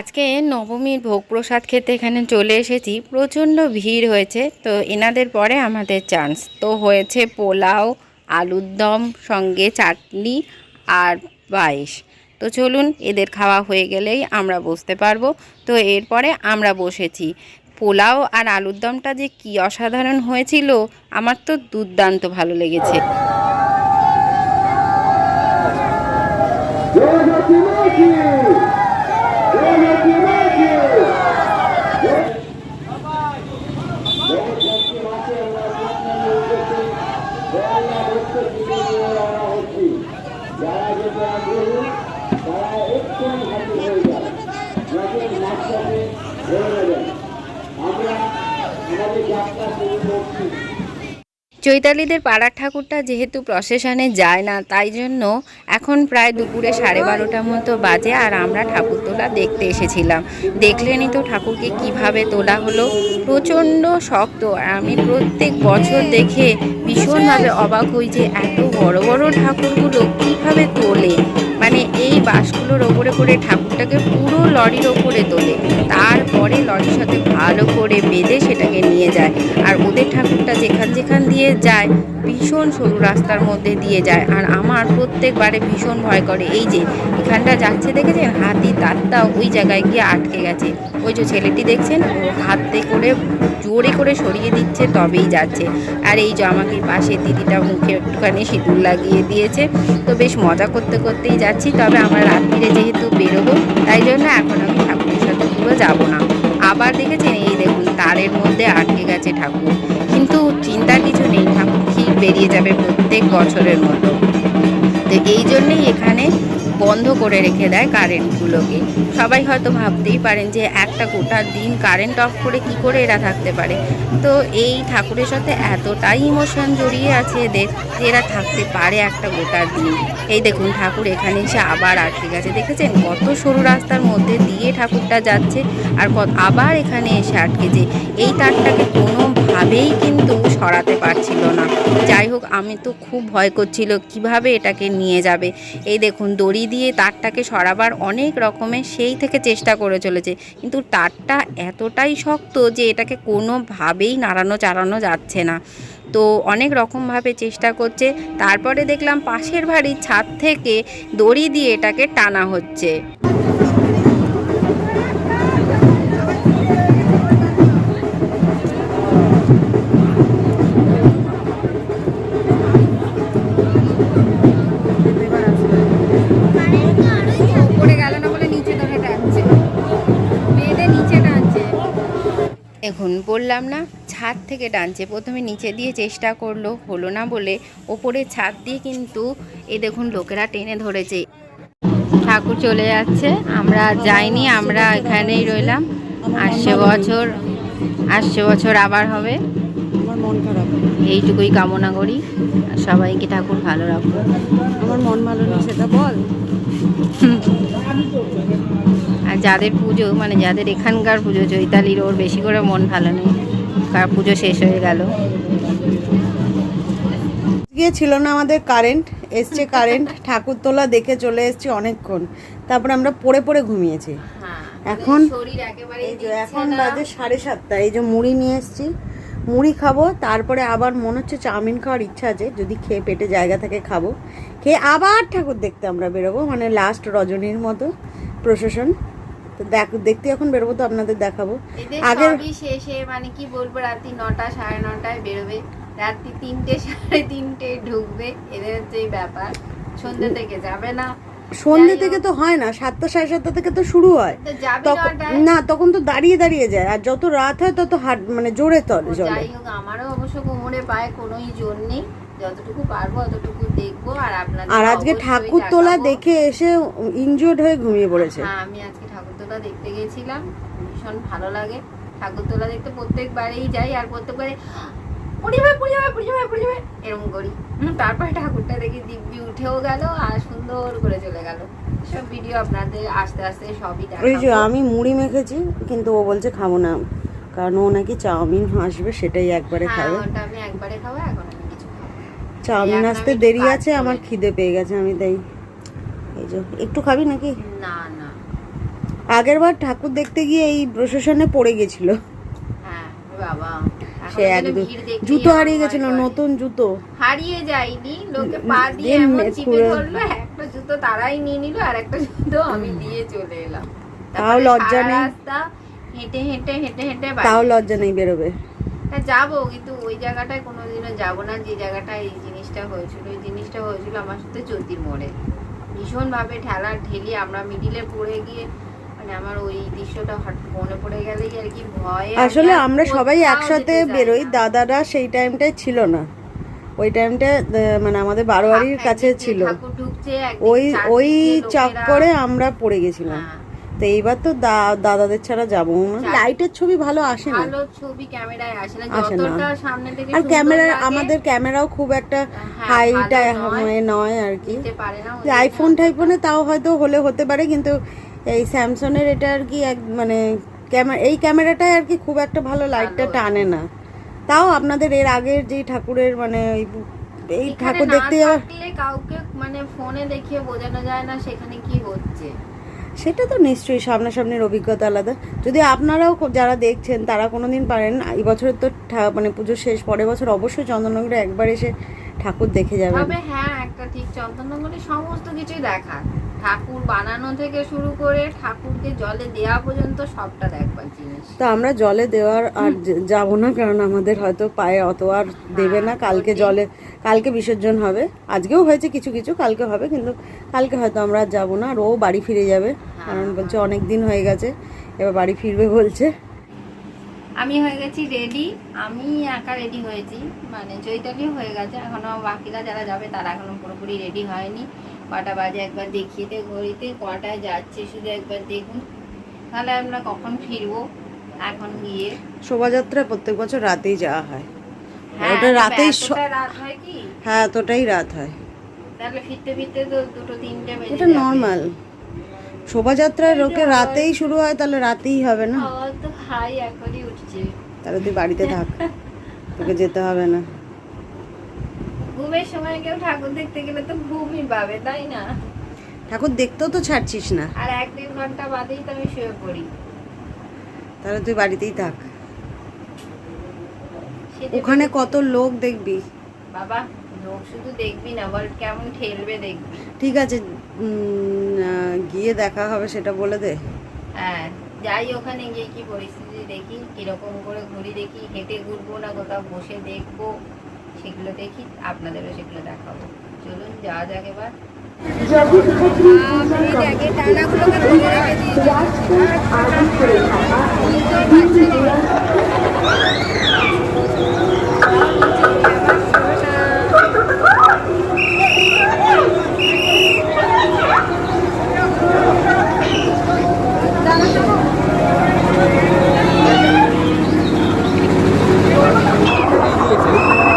আজকে নবমীর ভোগ প্রসাদ খেতে এখানে চলে এসেছি। প্রচণ্ড ভিড় হয়েছে, তো এনাদের পরে আমাদের চান্স তো হয়েছে পোলাও, আলুর দম, সঙ্গে চাটনি আর পায়েস। তো চলুন, এদের খাওয়া হয়ে গেলেই আমরা বসতে পারব। তো এরপরে আমরা বসেছি। পোলাও আর আলুর দমটা যে কী অসাধারণ হয়েছিল, আমার তো দুর্দান্ত ভালো লেগেছে। চৈতালিদের পাড়ার ঠাকুরটা যেহেতু প্রসেশনে যায় না, তাই জন্য এখন প্রায় দুপুরে সাড়ে বারোটার মতো বাজে আর আমরা ঠাকুর তোলা দেখতে এসেছিলাম। দেখলেনই তো ঠাকুরকে কীভাবে তোলা হলো। প্রচণ্ড শক্ত। আর আমি প্রত্যেক বছর দেখে ভীষণভাবে অবাক হই যে এত বড় বড় ঠাকুরগুলো কীভাবে তোলে। মানে এই বাসগুলোর ওপরে করে ঠাকুরটাকে পুরো লরির ওপরে তোলে। তারপরে লরির সাথে ভালো করে বেঁধে সেটাকে নিয়ে যায়। আর ওদের ঠাকুরটা যেখান যেখান দিয়ে যায়, ভীষণ সরু রাস্তার মধ্যে দিয়ে যায়। আর আমার প্রত্যেকবারে ভীষণ ভয় করে। এই যে, এখানটা যাচ্ছে দেখেছেন? হাতি তারটা ওই জায়গায় গিয়ে আটকে গেছে। ওই যে ছেলেটি দেখছেন, ও হাতে করে জোরে করে সরিয়ে দিচ্ছে, তবেই যাচ্ছে। আর এই যে আমাকে পাশে দিদিটা মুখে একটুখানি সিঁদুর লাগিয়ে দিয়েছে, তো বেশ মজা করতে করতেই যাচ্ছি। তবে আমার রাত্রিরে যেহেতু বেরোবো, তাই জন্য এখন আমি ঠাকুরের সাথে পুরো যাব না। আবার দেখেছেন, এই দেখুন, তারের মধ্যে আটকে গেছে ঠাকুর। কিন্তু চিন্তার কিছু নেই, ঠাকুর ঠিক বেরিয়ে যাবে প্রত্যেক বছরের মতো। তো এই জন্যেই এখানে বন্ধ করে রেখে দেয় কারেন্টগুলোকে। সবাই হয়তো ভাবতেই পারেন যে একটা গোটা দিন কারেন্ট অফ করে কি করে এরা থাকতে পারে। তো এই ঠাকুরের সাথে এতটাই ইমোশন জড়িয়ে আছে এদের যে এরা থাকতে পারে একটা গোটা দিন। এই দেখুন ঠাকুর এখানে এসে আবার আটকে গেছে। দেখেছেন? কত সরু রাস্তার মধ্যে দিয়ে ঠাকুরটা যাচ্ছে আর কত আবার এখানে এসে আটকেছে এই তারটাকে কোনোভাবেই কিন্তু সরাতে পারছিল না। যাই হোক, আমি তো খুব ভয় করছিল কীভাবে এটাকে নিয়ে যাবে। এই দেখুন, দড়ি দিয়ে তারটাকে সরাবার অনেক রকমের সেই থেকে চেষ্টা করে চলেছে। কিন্তু তারটা এতটাই শক্ত যে এটাকে কোনোভাবেই নাড়ানো চালানো যাচ্ছে না। তো অনেক রকমভাবে চেষ্টা করছে। তারপরে দেখলাম পাশের বাড়ির ছাদ থেকে দড়ি দিয়ে এটাকে টানা হচ্ছে। এখন বললাম না ছাদ থেকে টানছে প্রথমে নিচে দিয়ে চেষ্টা করল হলো না বলে ওপরে ছাদ দিয়ে কিন্তু এই দেখুন লোকেরা টেনে ধরেছে। ঠাকুর চলে যাচ্ছে আমরা যাইনি আমরা এখানেই রইলাম। আসছে বছর আসছে বছর আবার হবে। আমার মন খারাপ। এইটুকুই কামনা করি সবাইকে ঠাকুর ভালো রাখব আমার মন ভালো নেই সেটা বল। যাদের পুজো মানে যাদের এখানকার পুজো চৈতালির ওর বেশি করে মন ভালো নেই। কার পুজো শেষ হয়ে গেল। গিয়ে ছিল না আমাদের কারেন্ট এসছে কারেন্ট ঠাকুর তোলা দেখে চলে এসেছি অনেকক্ষণ। তারপরে আমরা পড়ে পড়ে ঘুমিয়েছি। এখন একেবারে এখন বাজে সাড়ে সাতটা এই যে মুড়ি নিয়ে এসেছি। মুড়ি খাব তারপরে আবার মনে হচ্ছে চাউমিন খাওয়ার ইচ্ছা আছে যদি খেয়ে পেটে জায়গা থাকে খাব। খেয়ে আবার ঠাকুর দেখতে আমরা বেরোবো মানে লাস্ট রজনীর মতো প্রশাসন তো দেখতে এখন বেরোবো তো আপনাদের দেখাবো। আগের শেষে মানে কি বলব রাত্রি নটা সাড়ে নটায় বেরোবে। রাত্রি তিনটে সাড়ে তিনটে ঢুকবে। এদের হচ্ছে এই ব্যাপার। সন্ধ্যে থেকে যাবে না। সন্ধ্যে থেকে তো হয় না সাতটা সাড়ে সাতটা থেকে তো শুরু হয়। না তখন তো দাঁড়িয়ে দাঁড়িয়ে যায়। আর যত রাত হয় তত হাট মানে জোরে তলে জলে। যাই হোক আমারও অবশ্য কোমরে পায় কোনোই জোর নেই। যতটুকু পারব অতটুকু দেখব। আর আপনাদের আর আজকে ঠাকুর তোলা দেখে এসে ইনজোর্ড হয়ে ঘুমিয়ে পড়েছে। হ্যাঁ আমি আজকে ঠাকুরতলা দেখতে গেছিলাম ভীষণ ভালো লাগে। ঠাকুরতলা দেখতে প্রত্যেকবারেই যাই আর প্রত্যেকবারে পুড়ি যাবে পুড়ি যাবে পুড়ি যাবে পুড়ি যাবে এরকম করি। তারপরে ঠাকুরটা দেখি দিব্যি উঠেও গেল আর সুন্দর করে চলে গেল। সব ভিডিও আপনাদের আস্তে আস্তে সবই ওই যে আমি মুড়ি মেখেছি কিন্তু ও বলছে খাব না কারণ ও নাকি চাউমিন আসবে সেটাই একবারে হ্যাঁ খাবে। আমি একবারে খাব এখন কিছু চাউমিন আসতে দেরি আছে আমার খিদে পেয়ে গেছে আমি তাই এই যে একটু খাবি নাকি? না না আগের বার ঠাকুর দেখতে গিয়ে এই প্রশাসনে পড়ে গেছিল। হ্যাঁ সে একদম জুতো হারিয়ে গেছিল নতুন জুতো। হারিয়ে যায়নি লোকে পা দিয়ে এমন চিপে ধরলো একটা জুতো তারাই নিয়ে নিল আর একটা জুতো আমি দিয়ে চলে এলাম। তাও লজ্জা নেই? হেঁটে হেঁটে হেঁটে হেঁটে তাও লজ্জা নেই বেরোবে। হ্যাঁ যাব কিন্তু ওই জায়গাটায় কোনোদিনও যাব না যে জায়গাটায় এই জিনিসটা হয়েছিল ওই জিনিসটা হয়েছিল আমার সাথে জ্যোতির মোড়ে। ভীষণ ভাবে ঠেলা ঠেলি আমরা মিডিলে পড়ে গিয়ে মানে আমার ওই দৃশ্যটা হঠাৎ মনে পড়ে গেলেই আর কি ভয়ে আসলে আমরা সবাই একসাথে বেরোই দাদারা সেই টাইমটায় ছিল না। ওই টাইমটা মানে আমাদের বারোয়ারির কাছে ছিল। ওই ওই চারদিকে চাপ করে আমরা পড়ে গেছিলাম। হ্যাঁ, তো এইবার তো দাদাদের ছাড়া যাব না। লাইটের ছবি ভালো আসে না। ভালো ছবি ক্যামেরায় আসে না। যতটা সামনে থেকে আর ক্যামেরা আমাদের ক্যামেরাও খুব একটা হ্যাঁ, হাইটা ভালো নয়। আর কি। আইফোন টাইফোনে তাও হয়তো হলে হতে পারে কিন্তু এই স্যামসংয়ের এটা আর কি এক মানে ক্যামেরা এই ক্যামেরাটাই আর কি খুব একটা ভালো লাইটটা টানে না। তাও আপনাদের এর আগের যে ঠাকুরের মানে ওই- এই ঠাকুর দেখতে যাওয়া কাউকে মানে ফোনে দেখিয়ে বোঝানো যায় না সেখানে কি হচ্ছে। সেটা তো নিশ্চয়ই সামনাসামনির অভিজ্ঞতা আলাদা। যদি আপনারাও যারা দেখছেন তারা কোনোদিন পারেন। এই বছরের তো মানে পুজো শেষ পরের বছর অবশ্যই চন্দননগরে একবার এসে ঠাকুর দেখে যাবেন। তবে হ্যাঁ একটা ঠিক চন্দননগরে সমস্ত কিছুই দেখা ঠাকুর বানানো থেকে শুরু করে ঠাকুরকে জলে দেওয়া পর্যন্ত সবটা দেখবার জিনিস। তো আমরা জলে দেওয়ার আর যাব না কারণ আমাদের হয়তো পায়ে অত আর দেবে না। কালকে জলে কালকে বিসর্জন হবে। আজকেও হয়েছে কিছু কিছু কালকে হবে কিন্তু কালকে হয়তো আমরা আর যাব না। আর ও বাড়ি ফিরে যাবে। কারণ বলছে অনেক দিন হয়ে গেছে এবার বাড়ি ফিরবে বলছে। আমি হয়ে গেছি রেডি আমি একা রেডি হয়েছি মানে চৈতালিও হয়ে গেছে এখনও বাকিরা যারা যাবে তারা এখনও পুরোপুরি রেডি হয়নি। কটা বাজে একবার দেখিয়ে দে ঘড়িতে কটায় যাচ্ছে শুধু একবার দেখুন। তাহলে আমরা কখন ফিরবো? এখন গিয়ে। শোভাযাত্রা প্রত্যেক বছর রাতেই যাওয়া হয়। হ্যাঁ ওটা রাতেই রাত হয় কি? হ্যাঁ এতটাই রাত হয়। তাহলে ফিরতে ফিরতে তো দুটো তিনটে বেজে এটা। নর্মাল শোভাযাত্রার লোকে রাতেই শুরু হয় তাহলে রাতেই হবে না? তো হাই এখনই উঠছে। তাহলে তুই বাড়িতে থাক তোকে যেতে হবে না। ঘুমের সময় কেউ ঠাকুর দেখতে গেলে তো ঘুমই পাবে তাই না? ঠাকুর দেখতেও তো ছাড়ছিস না। আর এক দেড় ঘণ্টা বাদেই তো আমি শুয়ে পড়ি। তাহলে তুই বাড়িতেই থাক। ওখানে কত লোক দেখবি। বাবা লোক শুধু দেখবি না বল কেমন ঠেলবে দেখবি। ঠিক আছে গিয়ে দেখা হবে সেটা বলে দে। হ্যাঁ যাই ওখানে গিয়ে কি পরিস্থিতি দেখি কীরকম করে ঘুরি দেখি হেঁটে ঘুরবো না কোথাও বসে দেখব সেগুলো দেখি আপনাদেরও সেগুলো দেখাবো। চলুন যাওয়া যাক এবার।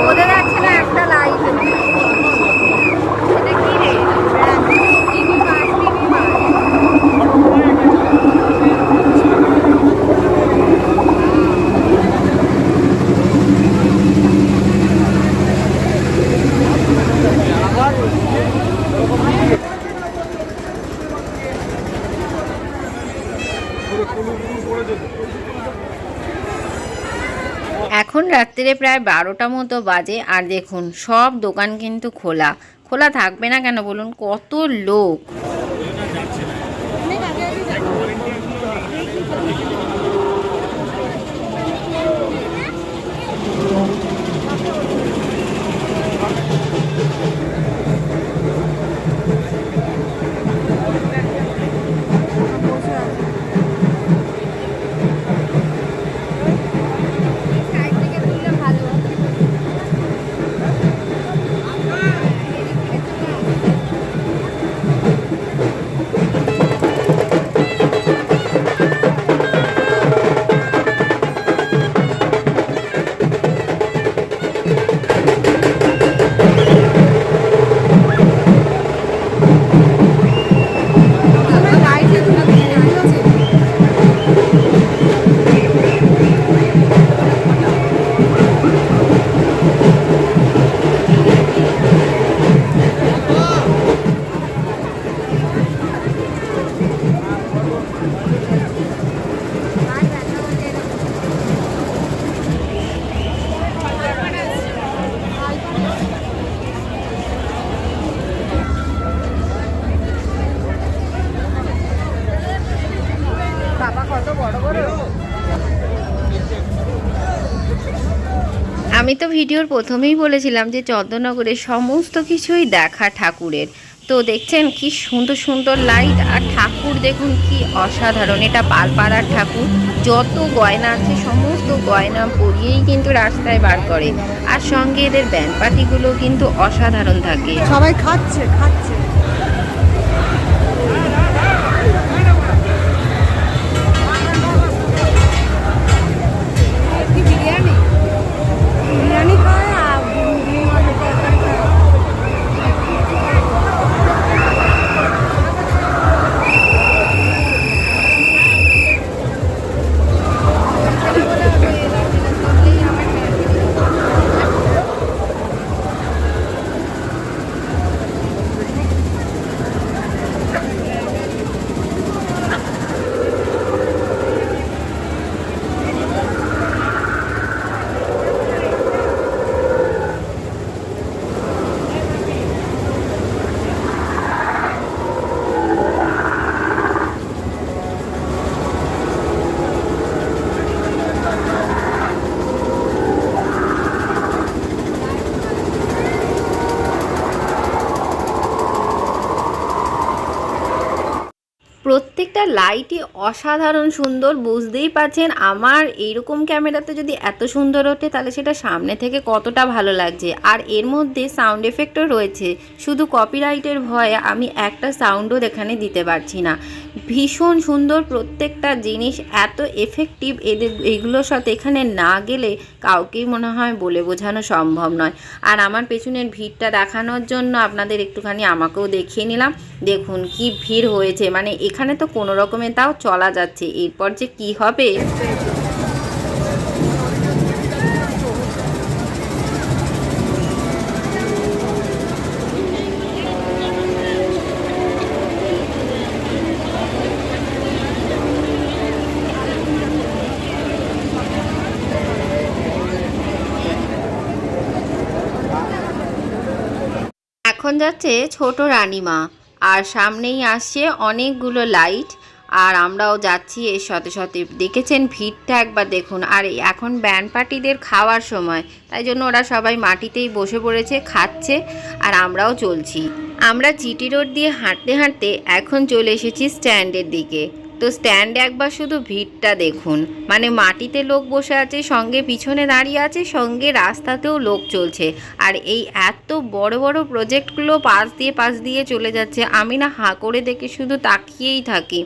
বোঝা যাচ্ছে না একটা লাইট এটা কি রে টিভি মাছ টিভি মাছ এখন রাত্রে প্রায় বারোটা মতো বাজে, আর দেখুন, সব দোকান কিন্তু খোলা। খোলা থাকবে না কেন বলুন? কত লোক। ভিডিওর প্রথমেই বলেছিলাম যে চন্দ্রনগরের সমস্ত কিছুই দেখা ঠাকুরের। তো দেখছেন কি সুন্দর সুন্দর লাইট আর ঠাকুর দেখুন কি অসাধারণ। এটা পালপাড়ার ঠাকুর। যত গয়না আছে, সমস্ত গয়না পরিয়েই কিন্তু রাস্তায় বার করে। আর সঙ্গে এদের ব্যান্ড পার্টিগুলো কিন্তু অসাধারণ থাকে। সবাই খাচ্ছে খাচ্ছে। প্রত্যেকটা লাইটই অসাধারণ সুন্দর, বুঝতেই পারছেন। আমার এইরকম ক্যামেরাতে যদি এত সুন্দর ওঠে, তাহলে সেটা সামনে থেকে কতটা ভালো লাগছে। আর এর মধ্যে সাউন্ড এফেক্টও রয়েছে। শুধু কপিরাইটের ভয়ে আমি একটা সাউন্ডও এখানে দিতে পারছি না। ভীষণ সুন্দর প্রত্যেকটা জিনিস, এত এফেক্টিভ এদের, এগুলোর সাথে এখানে না গেলে কাউকেই মনে হয় বলে বোঝানো সম্ভব নয়। আর আমার পেছনের ভিড়টা দেখানোর জন্য আপনাদের একটুখানি আমাকেও দেখিয়ে নিলাম। দেখুন কি ভিড় হয়েছে। মানে এখানে তো কোনো রকমে তাও চলা যাচ্ছে। এরপর যে কি হবে? এখন যাচ্ছে ছোট রানীমা। আর সামনেই আসছে অনেকগুলো লাইট। আর আমরাও যাচ্ছি, এর সাথে সাথে দেখেছেন ভিড়টা একবার দেখুন। আর এখন ব্যান্ড পার্টিদের খাওয়ার সময়, তাই জন্য ওরা সবাই মাটিতেই বসে পড়েছে, খাচ্ছে আর আমরাও চলছি। আমরা চিটি রোড দিয়ে হাঁটতে হাঁটতে এখন চলে এসেছি স্ট্যান্ডের দিকে। তো স্ট্যান্ডে একবার শুধু ভিড়টা দেখুন। মানে মাটিতে লোক বসে আছে, সঙ্গে পিছনে দাঁড়িয়ে আছে, সঙ্গে রাস্তাতেও লোক চলছে। আর এই এত বড় বড় প্রজেক্টগুলো পাশ দিয়ে পাশ দিয়ে চলে যাচ্ছে। আমি না হাঁ করে দেখে শুধু তাকিয়েই থাকি।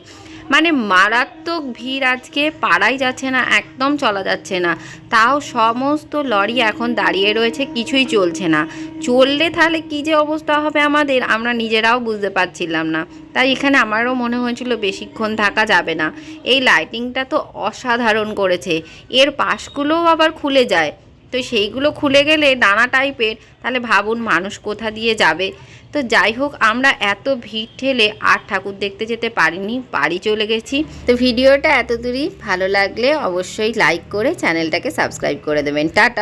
মানে মারাত্মক ভিড় আজকে, পাড়াই যাচ্ছে না, একদম চলা যাচ্ছে না। তাও সমস্ত লরি এখন দাঁড়িয়ে রয়েছে, কিছুই চলছে না। চললে তাহলে কী যে অবস্থা হবে আমাদের, আমরা নিজেরাও বুঝতে পারছিলাম না। তাই এখানে আমারও মনে হয়েছিল বেশিক্ষণ থাকা যাবে না। এই লাইটিংটা তো অসাধারণ করেছে। এর পাশগুলোও আবার খুলে যায়। তো সেইগুলো খুলে গেলে নানা টাইপের, তাহলে ভাবুন মানুষ কোথা দিয়ে যাবে। তো যাই হোক, আমরা এত ভিড় ঠেলে আর ঠাকুর দেখতে যেতে পারিনি, বাড়ি চলে গেছি। তো ভিডিওটা এত দূরই ভালো লাগলে অবশ্যই লাইক করে চ্যানেলটাকে সাবস্ক্রাইব করে দেবেন। টাটা!